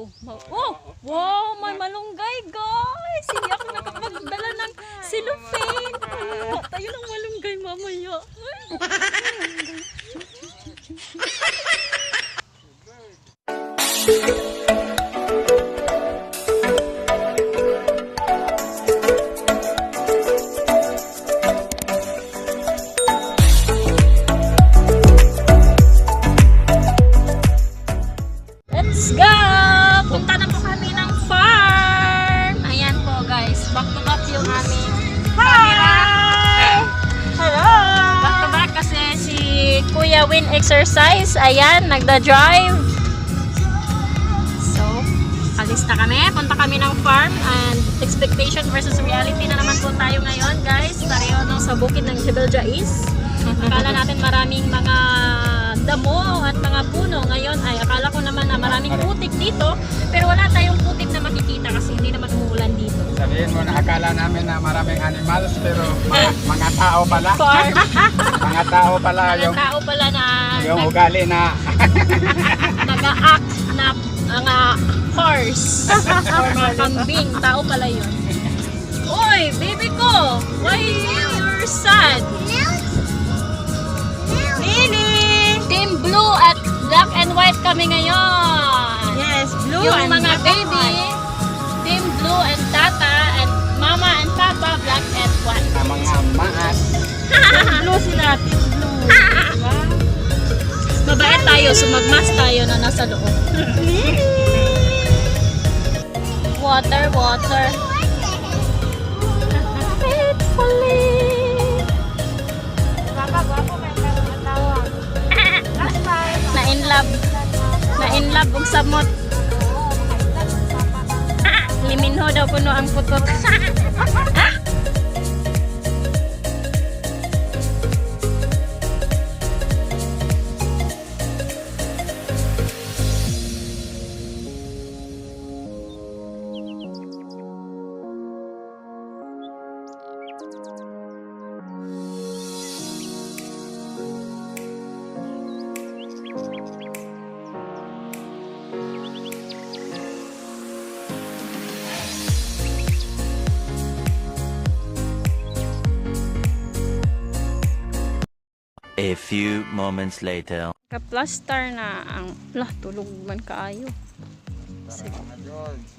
Oh, ma- oh, wow, may malunggay, guys. Hindi ako nakapagdala ng cellophane. Tayo ng malunggay mamaya. Let's yung aming camera. Hello! Back to back kasi si Kuya Win exercise. Ayan, nagda-drive. So, alis na kami. Punta kami ng farm and expectation versus reality na naman po tayo ngayon guys. Pareho nung sa bukid ng Jebel Jais. Akala natin maraming mga damo at mga puno. Ngayon ay akala ko naman na maraming putik dito. Pero wala tayong putik na makikita kasi hindi naman umuulan dito. Sabihin mo na akala namin na maraming animals pero mga, mga tao pala. Mga tao pala Mga yung tao pala na yung ugali na nag-act na mga horse or mga kambing. Tao pala yun. Uy, baby ko! Why you're sad? Blue at black and white kami ngayon. Yes, blue Yung and mga black and baby, white. team blue and tata and mama and papa black and white. na mga maas. blue sila, team blue. Diba? Mabait tayo, sumagmas tayo na nasa loob. Water, water. In love ug samot. Liminho daw puno ang putot. few moments later. Kaplastar na ang lah tulog man kaayo. Sa,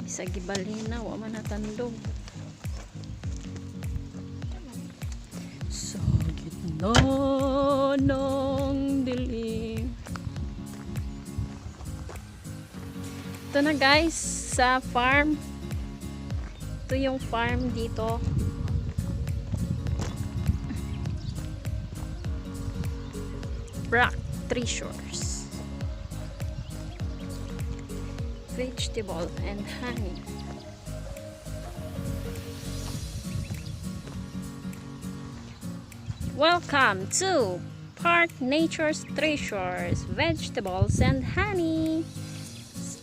sa gibalina wa man natandog. Sa gitna ng dilim. Ito na guys, sa farm. Ito yung farm dito. Rock Tree Shores. Vegetable and honey. Welcome to Park Nature's Treasures, Vegetables and Honey.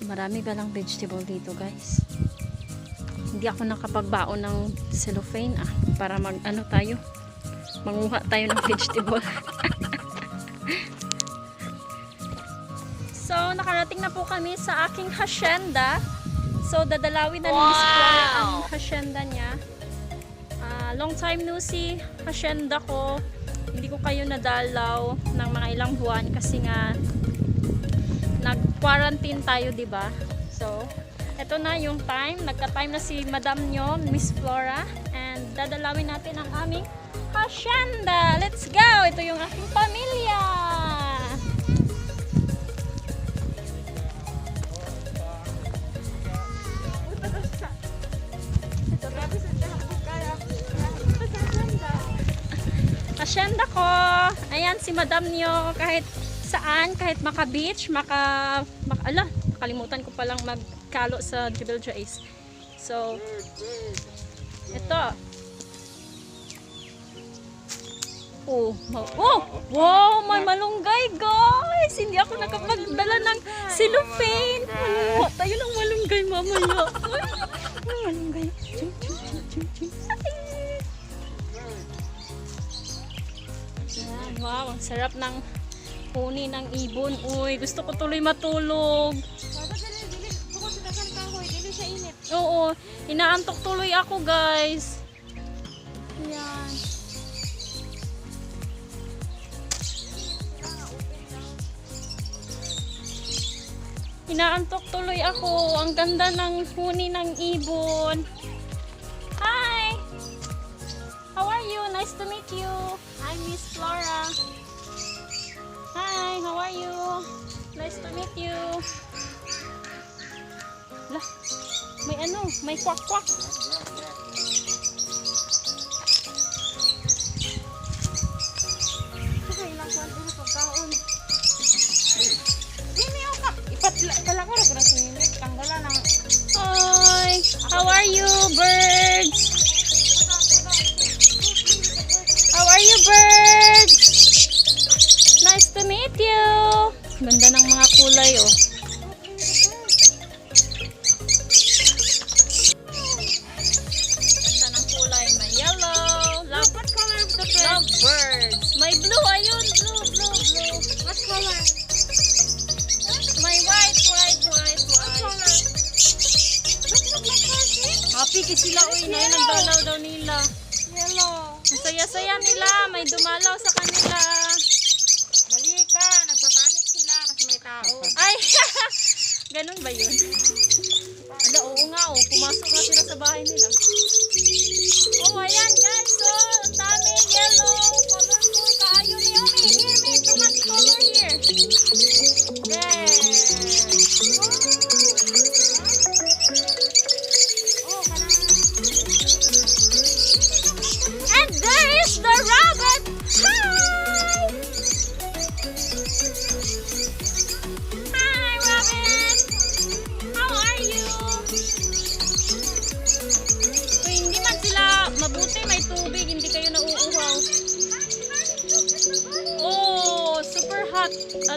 Marami palang vegetable dito guys. Hindi ako nakapagbaon ng cellophane ah, para mag ano tayo, manguha tayo ng vegetable. So, nakarating na po kami sa aking hacienda. So, dadalawin na ni Miss Flora ang hacienda niya. Ah, long time no see, hacienda ko. Hindi ko kayo nadalaw ng mga ilang buwan kasi nga nag-quarantine tayo, 'di ba? So, eto na yung time. Nagka-time na si Madam nyo, Miss Flora. And dadalawin natin ang aming hacienda. Let's go! Ito yung aking pamilya. Hacienda ko. Ayan si Madam nyo kahit saan, kahit maka beach, maka, maka ala, kalimutan ko palang magkalo sa Jebel Jais. So, ito. Oh, ma- oh, wow, may malunggay, guys. Hindi ako nakapagdala ng cellophane. Manunga tayo ng malunggay mamaya. Ay, malunggay. Ching, ching, ching. Ay. Yan, wow, ang sarap ng huni ng ibon. Uy, gusto ko tuloy matulog. Oo, inaantok tuloy ako guys. Inaantok tuloy ako. Ang ganda ng huni ng ibon. Hi! How are you? Nice to meet you. Hi, Miss Flora. Hi, how are you? Nice to meet you. Lah, may ano, may kwak-kwak. Are you, birds? How are you, birds? Nice to meet you. Ganda ng mga kulay, oh. Dalaw daw nila. Yellow. Ang saya-saya nila, may dumalaw sa kanila. Mali ka. Nagpapanik sila kasi may tao. Ay, ganun ba yun? Ala, oo nga, oh, pumasok na sila sa bahay nila. Oh, ayan guys, so, ang daming yellow, colorful, kaayo ni Omi. Here, me, too much color here.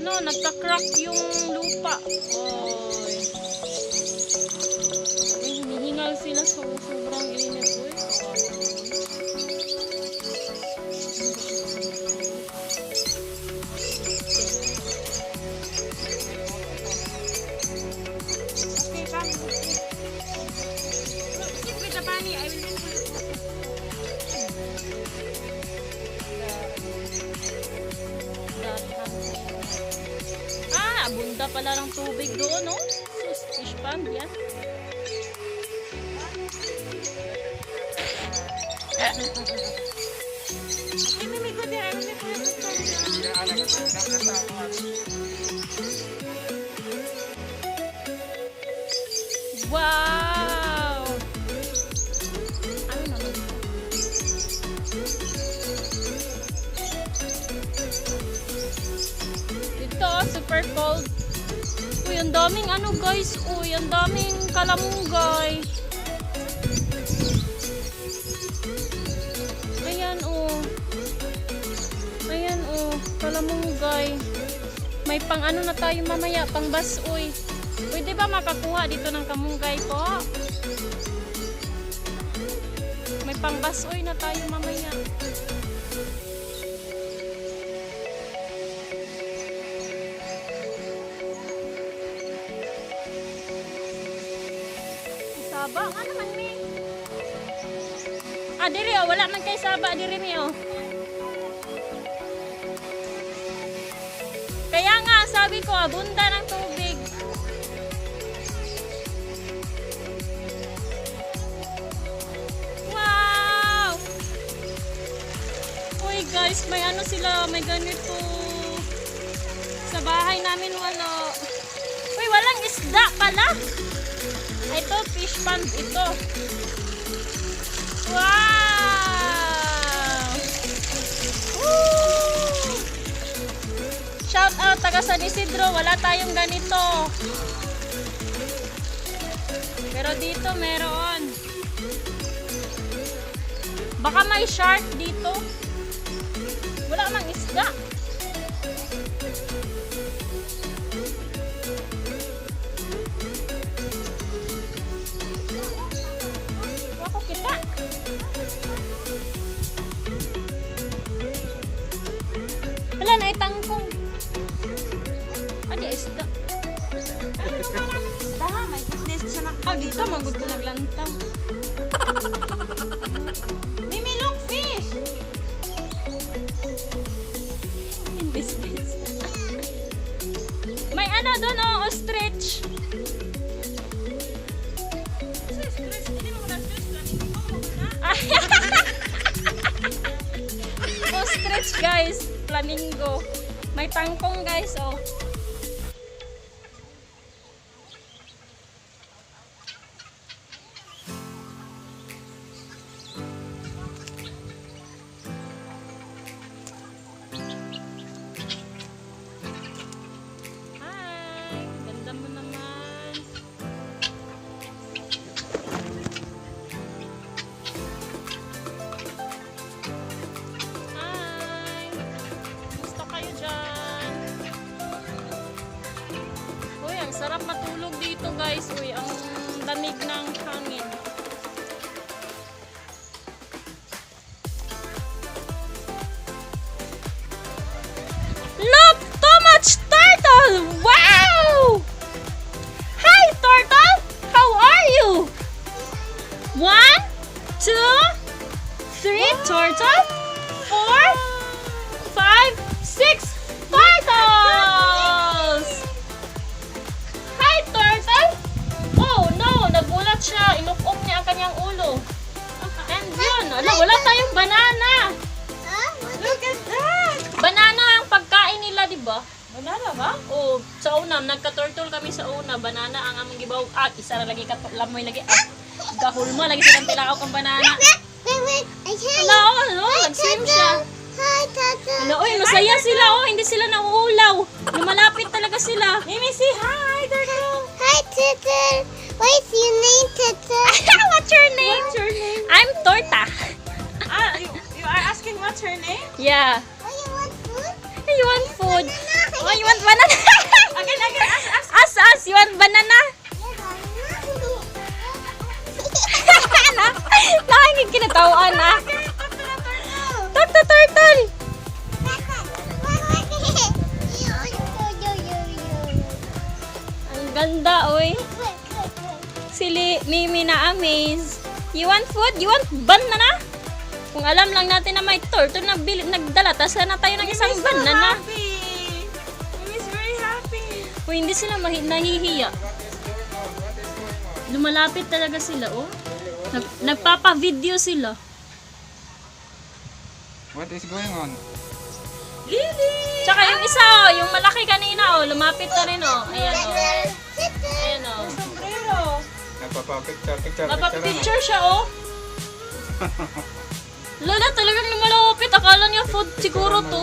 Ano, nagka-crack yung lupa. Oy. Uy, hinihingal sila sa sobrang init. Uy. Okay, come. Sit with the bunny. I will pala ng tubig doon, no? Sus, fish pond, yan. Will put it Kaya alam ko, nakasawa. Wow! Ano naman ito? Ito, super cold. Uy, ang daming ano guys. Uy, ang daming kalamunggay. Ayan, oh. Ayan, oh. Kalamunggay. May pang ano na tayo mamaya, pang basoy. Pwede ba makakuha dito ng kamunggay po? May pang basoy na tayo mamaya. Saba, ano man mi? Ah, diri oh, wala man kay saba diri mi oh. Kaya nga, sabi ko, abunda ng tubig. Wow! Uy guys, may ano sila, may ganito. Sa bahay namin wala. Uy, walang isda pala. Ito, fish pond ito. Wow! Woo! Shout out taga San Isidro, wala tayong ganito. Pero dito meron. Baka may shark dito. Wala mang isda. Na itangkong. Adi isda. Daha, may business siya na Ah, dito, magod ko naglantaw. Mimi, look, fish! In business. May ano doon, oh, ostrich. Ostrich, guys. Flamingo. May tangkong, guys, oh. Sarap matulog dito guys. Uy, ang lamig ng Yun, ala, wala tayong banana. Look at that! Banana ang pagkain nila, di ba? Banana ba? Oh, sa una, nagka-turtle kami sa una. Banana ang among gibaw. Ah, isa na lagi ka lamoy lagi. Ah, gahulma lagi silang tilakaw kang banana. Wala, oh, ano, nag-swim siya. Hi, Tata. Ano, oy, masaya sila, oh, hindi sila nauulaw. Lumalapit talaga sila. Mimi, say hi, turtle. Hi, Turtle. What's your name, Turtle? What's your name? What's your name? I'm Torta. Yeah. Oh, you want food? You want food? Oh, you want banana? Again, again, ask, ask. As, as, you want banana? na, nakingin kinatawaan na. Talk to turtle. Ang ganda, oy. Sili, Mimi na amaze. You want food? You want banana? Kung alam lang natin na may turtle na bili, nagdala, tas na tayo ng isang. Mimi's very happy. Kung hindi sila mahi- nahihiya. Lumalapit talaga sila, oh. Nag nagpapa-video sila. What is going on? Lily! Tsaka yung isa, oh, yung malaki kanina, oh, lumapit na rin, oh. Ayan, oh. Ayan, oh. Sombrero. Nagpapa-picture, picture, picture. Napapicture siya, oh. Lola, talagang lumalapit. Akala niya food siguro to.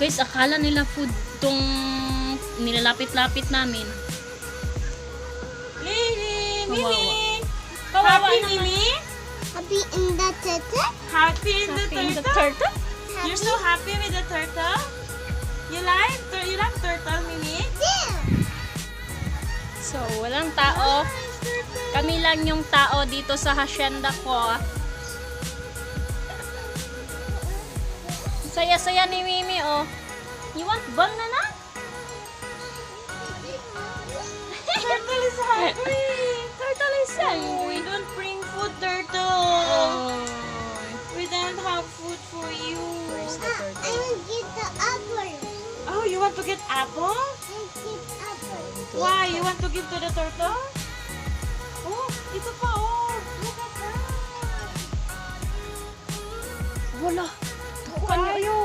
Guys, akala nila food tong nilalapit-lapit namin. Kawawa. Mimi! Kawawa Happy. Mimi? Happy in the turtle? Happy in the Happy in the turtle? You're so happy with the turtle? You like? You like turtle, Mimi? Yeah. So, walang tao. Kami lang yung tao dito sa hacienda ko. Saya-saya ni Mimi, oh. You want banana? Turtle is hungry. Turtle is Oh, hungry. we don't bring food, turtle. Oh. We don't have food for you. I will get the apple. Oh, you want to get apple? I get apple. Why? You want to give to the turtle? Oh, ito pa, oh. Look at that. Wala. Kayo.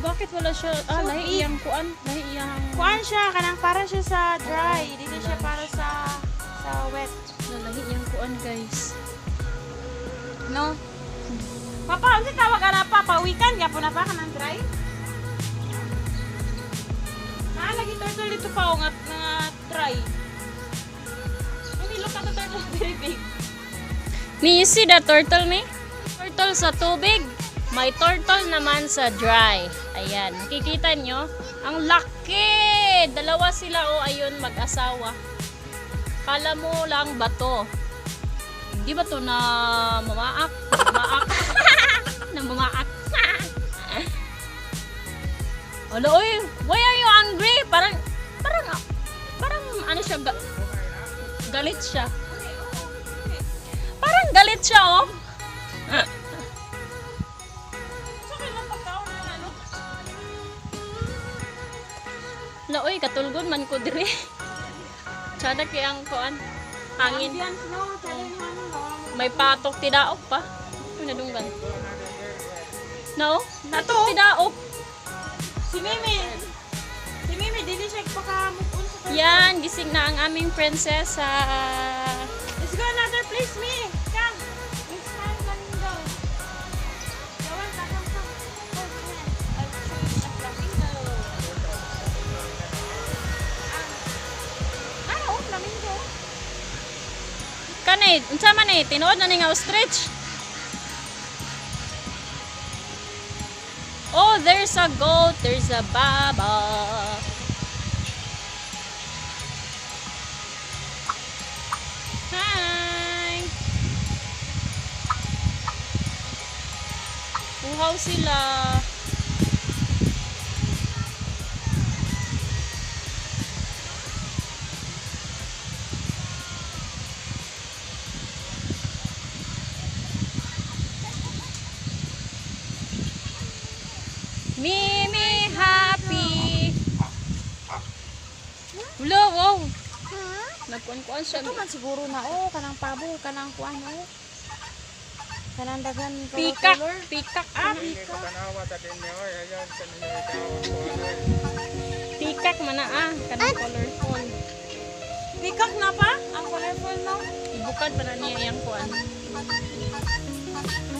Bakit wala siya? Ah, So lahi big. iyang kuan. Lahi iyang... Kuan siya, kanang para siya sa dry. Dito siya para sa sa wet. Lahi iyang kuan, guys. No? Papa, ano tawag ka na pa? Pawikan, yapo na pa ka ng dry? Ah, lagi turtle dito pa, oh, nga, nga dry. Look at the turtle, big. Me, you see the turtle, me? Turtle sa tubig. May turtle naman sa dry. Ayan, nakikita nyo? Ang laki! Dalawa sila, oh, ayun, mag-asawa. Kala mo lang ba to? Hindi ba to na mamaak? Mamaak? na mamaak? Alo, oy, why are you angry? Parang, parang, parang siya ga- galit siya. Parang galit siya, oh. Na. Na, oy, katulgon man ko dire. Tsada kay ang kuan. Hangin. May patok tidaok pa. Ano dunggan? No, natok tidaok. Si Mimi. Si Mimi, dili siya pakamukun sa kanya. Yan, gising na ang aming prinsesa. Let's go another place, Mi. Come. Next time, takam. I'll show you the flamingo. Ah. Oh, flamingo. Kanay, unsa man eh, tinuod na ni nga ostrich. Oh, there's a goat, there's a baba. Uhaw sila. Mimi happy. Wala, wow. Nagkuan-kuan siya. Ito man siguro na, oh, kanang pabo, kanang kuan, oh. Kanang dagan color Pikak. Pikak. Ah, pikak. ko. Pikak man na ah. Kanang colorful. Pikak na pa? Ang colorful, no? Ibukad pa na niya yung kuan.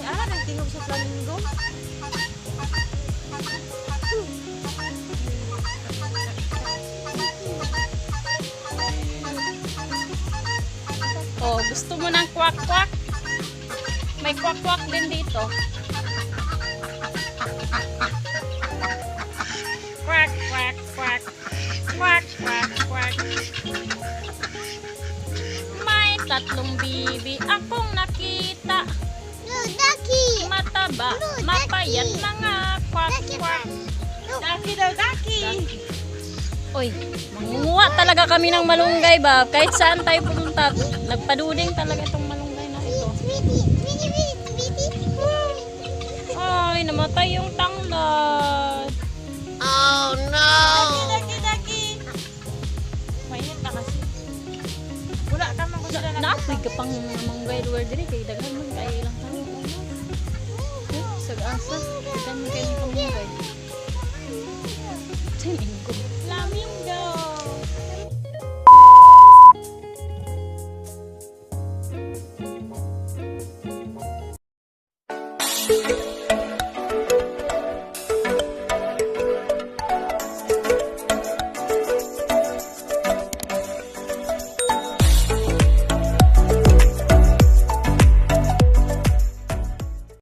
Ay, ah, nagtingog sa flamingo. Oh, gusto mo ng kwak-kwak? May kwak-kwak din dito. Kwak, kwak, kwak. Kwak, kwak, kwak. May tatlong bibi akong nakita. Ducky. Mataba, mapayat mga kwak, kwak. Daki daw, daki. Uy, mangunguha talaga kami ng malunggay ba? Kahit saan tayo pumunta, nagpaduding talaga itong yung tanglad. Daki, daki, daki. Mainit na kasi. Wala ka man ko sila na. Naapoy ka pang malunggay lugar diri kay daghan man kay ilang tanong. Eh, Sag-asa, daghan man kay ilang malunggay. Tining ko. Flamingo.